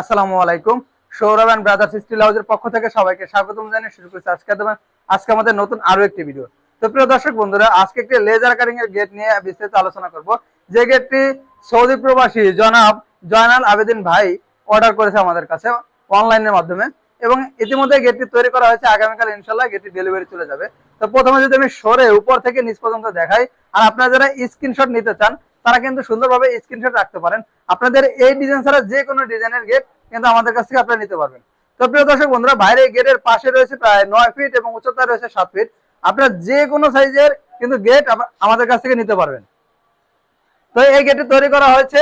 আসসালামু আলাইকুম। Sourav and brothers still হাউসের পক্ষ থেকে সবাইকে স্বাগতম জানিয়ে শুরু করছি আজকে আজকে আমাদের নতুন আরও একটি ভিডিও তো প্রিয় দর্শক বন্ধুরা, আজকে একটি লেজার কাটিং এর গেট নিয়ে বিস্তারিত আলোচনা করব। যে গেটটি সৌদি প্রবাসী জনাব জয়নাল আবেদিন ভাই অর্ডার করেছে আমাদের কাছে অনলাইনের মাধ্যমে এবং ইতিমধ্যে গেটটি তৈরি করা হয়েছে, আগামীকাল ইনশাল্লাহ গেটটি ডেলিভারি চলে যাবে। তো প্রথমে যদি আমি সরে উপর থেকে নিচ পর্যন্ত দেখাই, আর আপনারা যারা স্ক্রিনশট নিতে চান তারা কিন্তু সুন্দরভাবে স্ক্রিনশট রাখতে পারেন। আপনাদের এই ডিজাইন ছাড়া যে কোনো ডিজাইনের গেট কিন্তু আমাদের কাছ থেকে আপনারা নিতে পারবেন। তো প্রিয় দর্শক বন্ধুরা, বাইরে গেটের পাশে রয়েছে প্রায় নয় ফিট এবং উচ্চতা রয়েছে সাত ফিট আপনারা যে কোনো সাইজের কিন্তু গেট আমাদের কাছ থেকে নিতে পারবেন। তো এই গেটটি তৈরি করা হয়েছে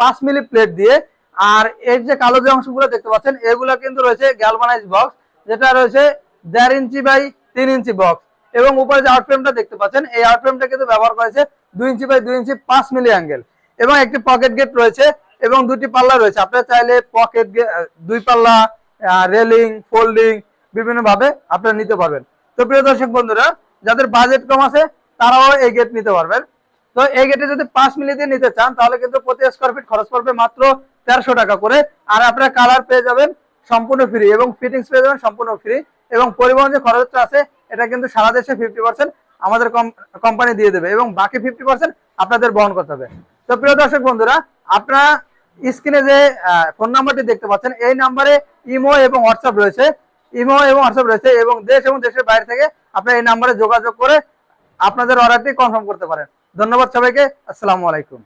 পাঁচ মিলি প্লেট দিয়ে। আর এর যে কালো যে অংশগুলো দেখতে পাচ্ছেন, এগুলো কিন্তু রয়েছে গ্যালভানাইজ বক্স যেটা রয়েছে দেড় ইঞ্চি বাই তিন ইঞ্চি বক্স এবং উপরে যে আউটফ্রেমটা দেখতে পাচ্ছেন, এই আউটফ্রেমটা কিন্তু ব্যবহার করেছে দুই ইঞ্চি বাই দুই ইঞ্চি পাঁচ মিলি অ্যাঙ্গেল। এবং একটি পকেট গেট রয়েছে এবং দুটি পাল্লা রয়েছে। আপনারা চাইলে পকেট দুই পাল্লা রেলিং ফোল্ডিং বিভিন্ন ভাবে আপনারা নিতে পারবেন। তো প্রিয় দর্শক বন্ধুরা, যাদের বাজেট কম আছে, তারাও এই গেট নিতে পারবেন। তো এই গেটে যদি পাঁচ মিলি দিয়ে নিতে চান, তাহলে কিন্তু প্রতি স্কোয়ার ফিট খরচ পড়বে মাত্র তেরোশো টাকা করে। আর আপনারা কালার পেয়ে যাবেন সম্পূর্ণ ফ্রি এবং ফিটিংস পেয়ে যাবেন সম্পূর্ণ ফ্রি এবং পরিবহন যে খরচটা আছে এটা কিন্তু সারা দেশে ফিফটি আমাদের কোম্পানি দিয়ে দেবে এবং বাকি ফিফটি আপনাদের বহন করতে হবে। তো প্রিয় দর্শক বন্ধুরা, আপনারা স্ক্রিনে যে ফোন নাম্বারটি দেখতে পাচ্ছেন, এই নাম্বারে ইমো এবং হোয়াটসঅ্যাপ রয়েছে। ইমো এবং হোয়াটসঅ্যাপ রয়েছে এবং দেশ এবং দেশের বাইরে থেকে আপনারা এই নাম্বারে যোগাযোগ করে আপনাদের অর্ডারটি কনফার্ম করতে পারেন। ধন্যবাদ সবাইকে। আসসালামু আলাইকুম।